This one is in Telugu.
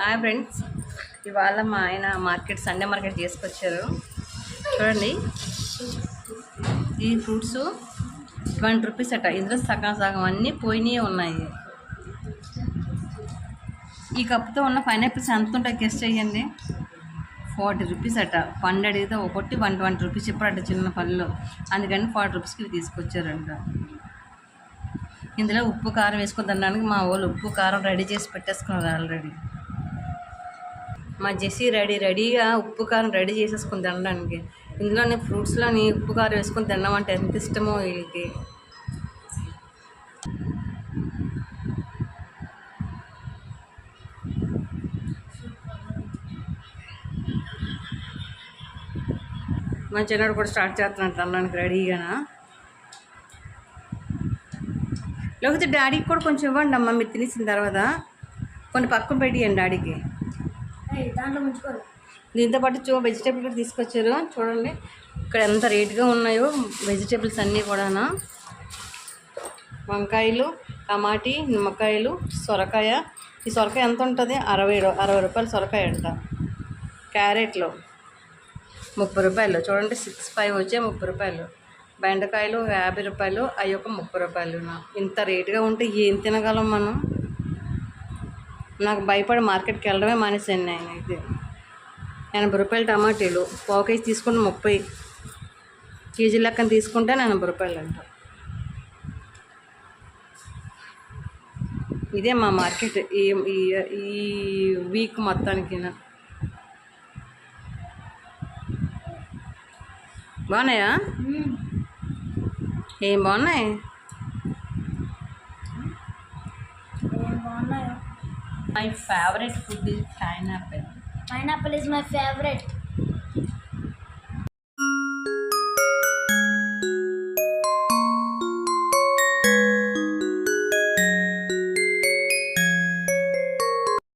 హాయ్ ఫ్రెండ్స్ ఇవాళ మా ఆయన మార్కెట్ సండే మార్కెట్ చేసుకొచ్చారు చూడండి. ఈ ఫ్రూట్స్ ట్వంటీ రూపీస్ అట. ఇందులో సగం సగం అన్నీ పోయినాయి ఉన్నాయి. ఈ కప్పుతో ఉన్న పైనాపిల్స్ ఎంత ఉంటాయి గెస్ట్ చేయండి ఫార్టీ రూపీస్ అట. పండు అడిగితే ఒకటి వన్ ట్వంటీ రూపీస్ ఇప్పుడు అట చిన్న పళ్ళు. అందుకని ఫార్టీ రూపీస్కి ఇవి తీసుకొచ్చారంట. ఇందులో ఉప్పు కారం వేసుకొని తినడానికి మా వాళ్ళు ఉప్పు కారం రెడీ చేసి పెట్టేసుకున్నారు ఆల్రెడీ మా జెస్సీ రెడీ రెడీగా ఉప్పు కారం రెడీ చేసేసుకొని తినడానికి. ఇందులోని ఫ్రూట్స్లోని ఉప్పు కారం వేసుకొని తినడం అంటే ఎంత ఇష్టమో వీళ్ళకి. మా చిన్నడు కూడా స్టార్ట్ చేస్తున్నాడు తినడానికి రెడీగానా? లేకపోతే డాడీకి కూడా కొంచెం ఇవ్వండి అమ్మ మీరు తినేసిన తర్వాత. కొన్ని పక్కన పెట్టియండి డాడీకి. దాంట్లో దీంతో పాటు చూ వెజిటేబుల్ కూడా తీసుకొచ్చారు. చూడండి ఇక్కడ ఎంత రేట్గా ఉన్నాయో వెజిటేబుల్స్ అన్నీ కూడానా. వంకాయలు టమాటీ నిమ్మకాయలు సొరకాయ. ఈ సొరకాయ ఎంత ఉంటుంది? అరవై అరవై రూపాయలు సొరకాయ అంట. క్యారెట్లు ముప్పై రూపాయలు. చూడండి సిక్స్ ఫైవ్ వచ్చే ముప్పై రూపాయలు. బెండకాయలు యాభై రూపాయలు అవి ఒక ముప్పై రూపాయలు ఇంత రేటుగా ఉంటే ఏం తినగలం మనం? నాకు భయపడి మార్కెట్కి వెళ్ళడమే మానేసాను నేను అయితే. ఎనభై రూపాయలు టమాటీలు పావు కేజీ తీసుకుంటే ముప్పై కేజీ లెక్కన తీసుకుంటే ఎనభై రూపాయలు అంట. ఇదే మా మార్కెట్ ఈ ఈ- ఈ వీక్ మొత్తానికి బాగున్నాయా? ఏం బాగున్నాయి? My favorite food is pineapple. Pineapple is my favorite.